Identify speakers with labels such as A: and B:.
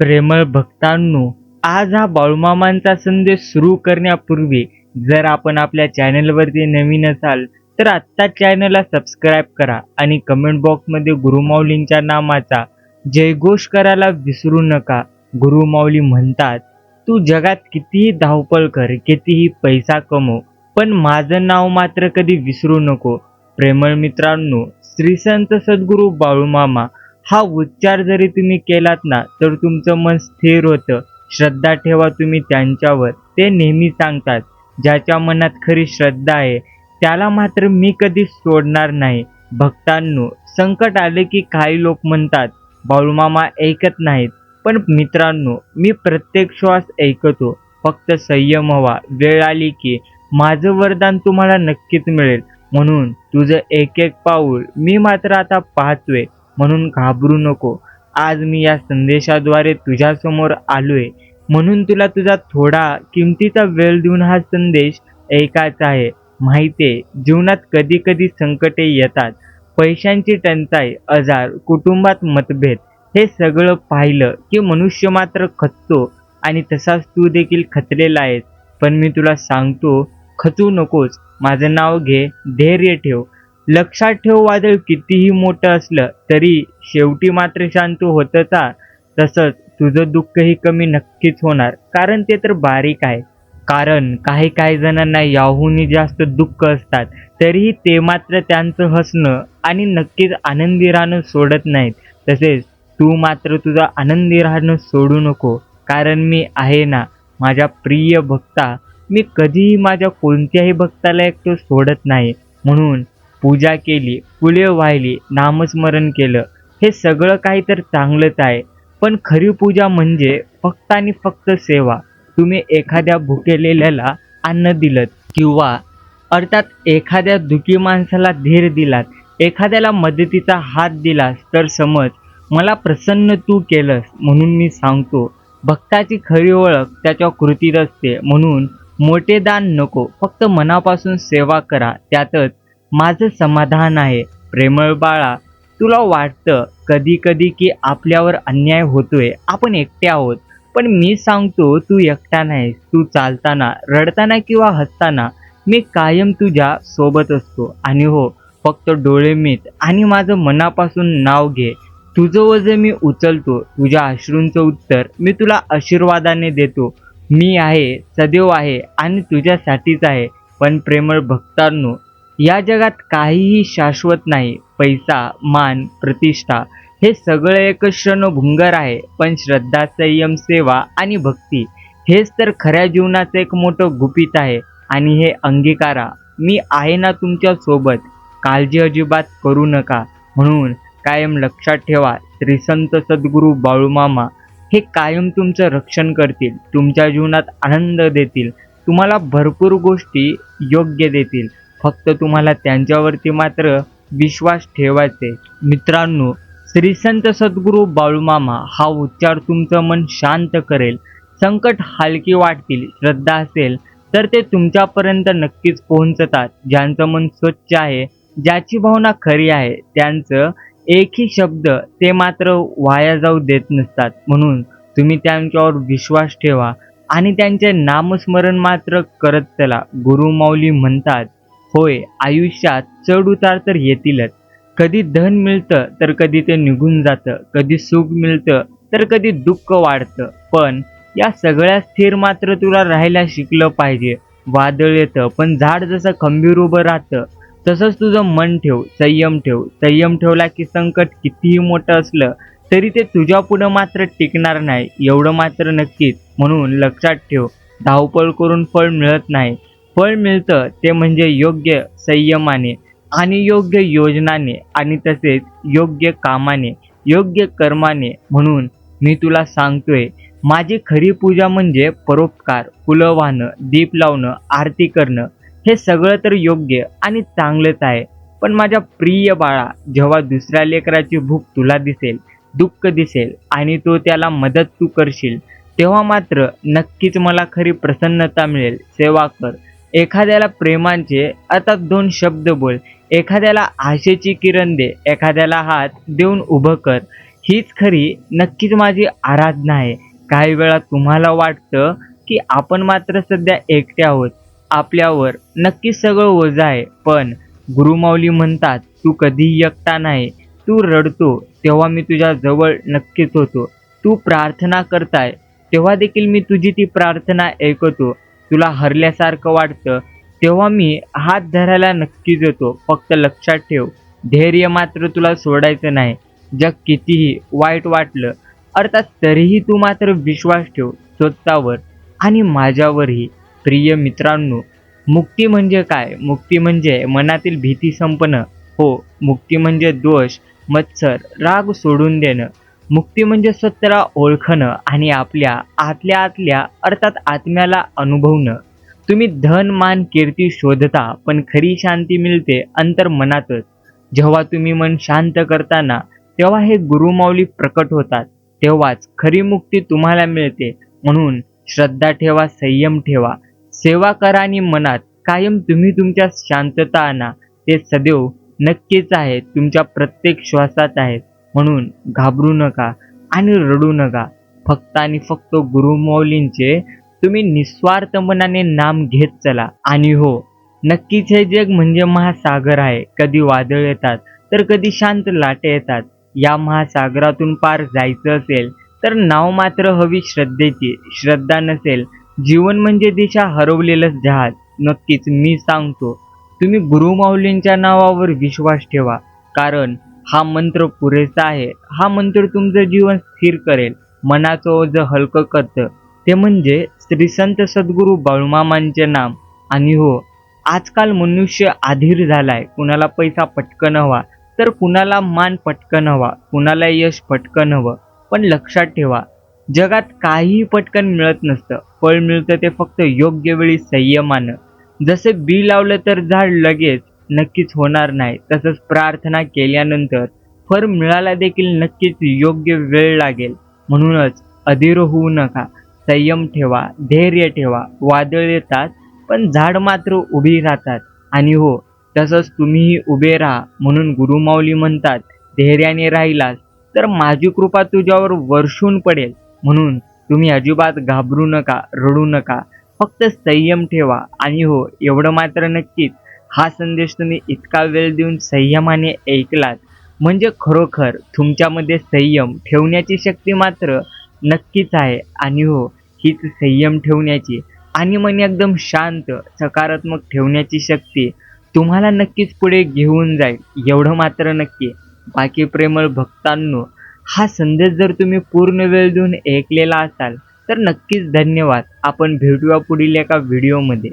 A: प्रेमळ भक्तांनो आज हा बाळूमामांचा संदेश सुरू करण्यापूर्वी जर आपण आपल्या चॅनलवरती नवीन असाल तर आत्ता चॅनलला सबस्क्राईब करा आणि कमेंट बॉक्समध्ये गुरुमाऊलींच्या नामाचा जयघोष करायला विसरू नका. गुरुमाऊली म्हणतात तू जगात कितीही धावपळ कर कितीही पैसा कमव पण माझं नाव मात्र कधी विसरू नको. प्रेमळ मित्रांनो श्री संत सद्गुरू बाळूमामा हा उच्चार जरी तुम्ही केलात ना तर तुमचं मन स्थिर होतं. श्रद्धा ठेवा तुम्ही त्यांच्यावर. ते नेहमी सांगतात ज्याच्या मनात खरी श्रद्धा आहे त्याला मात्र मी कधीच सोडणार नाही. भक्तांनो संकट आले की काही लोक म्हणतात बाळूमामा ऐकत नाहीत. पण मित्रांनो मी प्रत्येक श्वास ऐकतो. फक्त संयम हवा. वेळ आली की माझं वरदान तुम्हाला नक्कीच मिळेल. म्हणून तुझं एक एक पाऊल मी मात्र आता पाहतोय. म्हणून घाबरू नको. आज मी या संदेशाद्वारे तुझ्यासमोर आलोय. म्हणून तुला तुझा थोडा किमतीचा वेळ देऊन हा संदेश ऐकायचा आहे. माहितीये जीवनात कधी कधी संकटे येतात. पैशांची टंचाई आजार कुटुंबात मतभेद हे सगळं पाहिलं की मनुष्य मात्र खचतो आणि तसाच तू देखील खचलेला आहेस. पण मी तुला सांगतो खचू नकोस. माझं नाव घे धैर्य ठेव. लक्षात ठेव वादळ कितीही मोठं असलं तरी शेवटी मात्र शांत होतच तसंच तुझं दुःखही कमी नक्कीच होणार. कारण ते तर बारीक आहे कारण काही काही जणांना याहूनही जास्त दुःख असतात. तरीही ते मात्र त्यांचं हसणं आणि नक्कीच आनंदी राहणं सोडत नाहीत. तसेच तू मात्र तुझं आनंदी राहणं सोडू नको. कारण मी आहे ना माझ्या प्रिय भक्ता. मी कधीही माझ्या कोणत्याही भक्ताला एकटं सोडत नाही. म्हणून पूजा केली फुले वाहिली नामस्मरण केलं हे सगळं काही तर चांगलंच आहे. पण खरी पूजा म्हणजे फक्त आणि फक्त सेवा. तुम्ही एखाद्या भुकेलेल्याला अन्न दिलं किंवा अर्थात एखाद्या दुखी माणसाला धीर दिलात एखाद्याला मदतीचा हात दिलास तर समज मला प्रसन्न तू केलंस म्हणून मी सांगतो. भक्ताची खरी ओळख त्याच्या कृतीत असते म्हणून मोठे दान नको फक्त मनापासून सेवा करा त्यातच माझं समाधान आहे. प्रेमळ बाळा तुला वाटतं कधी कधी की आपल्यावर अन्याय होतोय. आपण एकटे आहोत. पण मी सांगतो तू एकटा नाहीस. तू चालताना रडताना किंवा हसताना मी कायम तुझ्या सोबत असतो. आणि हो फक्त डोळे मीत. आणि माझं मनापासून नाव घे. तुझं वजन मी उचलतो. तुझ्या अश्रूंचं उत्तर मी तुला आशीर्वादाने देतो. मी आहे सदैव आहे आणि तुझ्यासाठीच आहे. पण प्रेमळ भक्तांनो या जगात काहीही शाश्वत नाही. पैसा मान प्रतिष्ठा हे सगळं एक क्षणभुंगर आहे. पण श्रद्धा संयम सेवा आणि भक्ती हेच तर खऱ्या जीवनाचं एक मोठं गुपित आहे. आणि हे अंगीकारा मी आहे ना तुमच्यासोबत. काळजी अजिबात करू नका. म्हणून कायम लक्षात ठेवा त्रिसंत सद्गुरू बाळूमामा हे कायम तुमचं रक्षण करतील तुमच्या जीवनात आनंद देतील तुम्हाला भरपूर गोष्टी योग्य देतील. फक्त तुम्हाला त्यांच्यावरती मात्र विश्वास ठेवायचे. मित्रांनो श्री संत सद्गुरू बाळूमामा हा उच्चार तुमचं मन शांत करेल संकट हलकी वाटतील श्रद्धा असेल तर ते तुमच्यापर्यंत नक्कीच पोहोचतात. ज्यांचं मन स्वच्छ आहे ज्याची भावना खरी आहे त्यांचं एकही शब्द ते मात्र वाया जाऊ देत नसतात. म्हणून तुम्ही त्यांच्यावर विश्वास ठेवा आणि त्यांचे नामस्मरण मात्र करत चला. गुरुमाऊली म्हणतात होय आयुष्यात चढ उतार तर येतीलच. कधी धन मिळतं तर कधी ते निघून जातं. कधी सुख मिळतं तर कधी दुःख वाढतं. पण या सगळ्या स्थिर मात्र तुला राहायला शिकलं पाहिजे. वादळ येतं पण झाड जसं खंबीर उभं राहतं तसंच तुझं मन ठेव संयम ठेव. संयम ठेवला की संकट कितीही मोठं असलं तरी ते तुझ्या पुढं मात्र टिकणार नाही. एवढं मात्र नक्कीच. म्हणून लक्षात ठेव धावपळ करून फळ मिळत नाही. फळ मिळतं ते म्हणजे योग्य संयमाने आणि योग्य योजनाने आणि तसेच योग्य कामाने योग्य कर्माने म्हणून मी तुला सांगतोय माझी खरी पूजा म्हणजे परोपकार फुलं वाहणं दीप लावणं आरती करणं हे सगळं तर योग्य आणि चांगलंच आहे. पण माझ्या प्रिय बाळा जेव्हा दुसऱ्या लेकराची भूक तुला दिसेल दुःख दिसेल आणि तो त्याला मदत तू करशील तेव्हा मात्र नक्कीच मला खरी प्रसन्नता मिळेल. सेवा कर. एखाद्याला प्रेमांचे अर्थात दोन शब्द बोल. एखाद्याला आशेची किरण दे एखाद्याला हात देऊन उभं कर. हीच खरी नक्कीच माझी आराधना आहे. काही वेळा तुम्हाला वाटतं की आपण मात्र सध्या एकटे आहोत. आपल्यावर नक्कीच सगळं ओझं आहे. पण गुरुमाऊली म्हणतात तू कधीही एकटा नाही. तू रडतो तेव्हा मी तुझ्या जवळ नक्कीच होतो. तू प्रार्थना करताय तेव्हा देखील मी तुझी ती प्रार्थना ऐकतो. तुला हरल्यासारखं वाटतं तेव्हा मी हात धरायला नक्कीच येतो. फक्त लक्षात ठेव धैर्य मात्र तुला सोडायचं नाही. जग कितीही वाईट वाटलं अर्थात तरीही तू मात्र विश्वास ठेव स्वतःवर आणि माझ्यावरही. प्रिय मित्रांनो मुक्ती म्हणजे काय? मुक्ती म्हणजे मनातील भीती संपणं. हो मुक्ती म्हणजे दोष मत्सर राग सोडून देणं. मुक्ती म्हणजे स्वतःला ओळखणं आणि आपल्या आतल्या आतल्या अर्थात आत्म्याला अनुभवणं. तुम्ही धन मान कीर्ती शोधता पण खरी शांती मिळते अंतर मनातच. जेव्हा तुम्ही मन शांत करताना तेव्हा हे गुरुमाऊली प्रकट होतात. तेव्हाच खरी मुक्ती तुम्हाला मिळते. म्हणून श्रद्धा ठेवा संयम ठेवा. सेवा करा आणि मनात कायम तुम्ही तुमच्या शांतता आणा. ते सदैव नक्कीच आहे. तुमच्या प्रत्येक श्वासात आहेत म्हणून घाबरू नका आणि रडू नका. फक्त आणि फक्त गुरुमौलींचे तुम्ही निस्वार्थ मनाने नाम घेत चला. आणि हो नक्कीच हे जग म्हणजे महासागर आहे. कधी वादळ येतात तर कधी शांत लाटे येतात. या महासागरातून पार जायचं असेल तर नाव मात्र हवी श्रद्धेची. श्रद्धा नसेल जीवन म्हणजे दिशा हरवलेलंच जहाज. नक्कीच मी सांगतो तुम्ही गुरुमाऊलींच्या नावावर विश्वास ठेवा. कारण हा मंत्र पुरेसा आहे. हा मंत्र तुमचं जीवन स्थिर करेल. मनाचं ओझं हलकं करतं. ते म्हणजे श्री संत सद्गुरू बाळूमामांचे नाम. आणि हो आजकाल मनुष्य आधीर झालाय. कुणाला पैसा पटकन हवा तर कुणाला मान पटकन हवा कुणाला यश पटकन हवं. पण लक्षात ठेवा जगात काहीही पटकन मिळत नसतं. फळ मिळतं ते फक्त योग्य वेळी संयमानं. जसं बी लावलं तर झाड लगेच नक्कीच होणार नाही. तसंच प्रार्थना केल्यानंतर फर मिळायला देखील नक्कीच योग्य वेळ लागेल. म्हणूनच अधीर होऊ नका. संयम ठेवा धैर्य ठेवा. वादळ येतात पण झाड मात्र उभी राहतात. आणि हो तसंच तुम्हीही उभे राहा. म्हणून गुरुमाऊली म्हणतात धैर्याने राहिलास तर माझी कृपा तुझ्यावर वर्षून पडेल. म्हणून तुम्ही अजिबात घाबरू नका रडू नका. फक्त संयम ठेवा. आणि हो एवढं मात्र नक्कीच हा संदेश तुम्ही इतका वेळ देऊन संयमाने ऐकलात. म्हणजे खरोखर तुमच्यामध्ये संयम ठेवण्याची शक्ती मात्र नक्कीच आहे. आणि हो हीच संयम ठेवण्याची आणि मन एकदम शांत सकारात्मक ठेवण्याची शक्ती तुम्हाला नक्कीच पुढे घेऊन जाईल. एवढं मात्र नक्की. बाकी प्रेमळ भक्तांनो हा संदेश जर तुम्ही पूर्ण वेळ देऊन ऐकलेला असाल तर नक्कीच धन्यवाद. आपण भेटूया पुढील एका व्हिडिओमध्ये.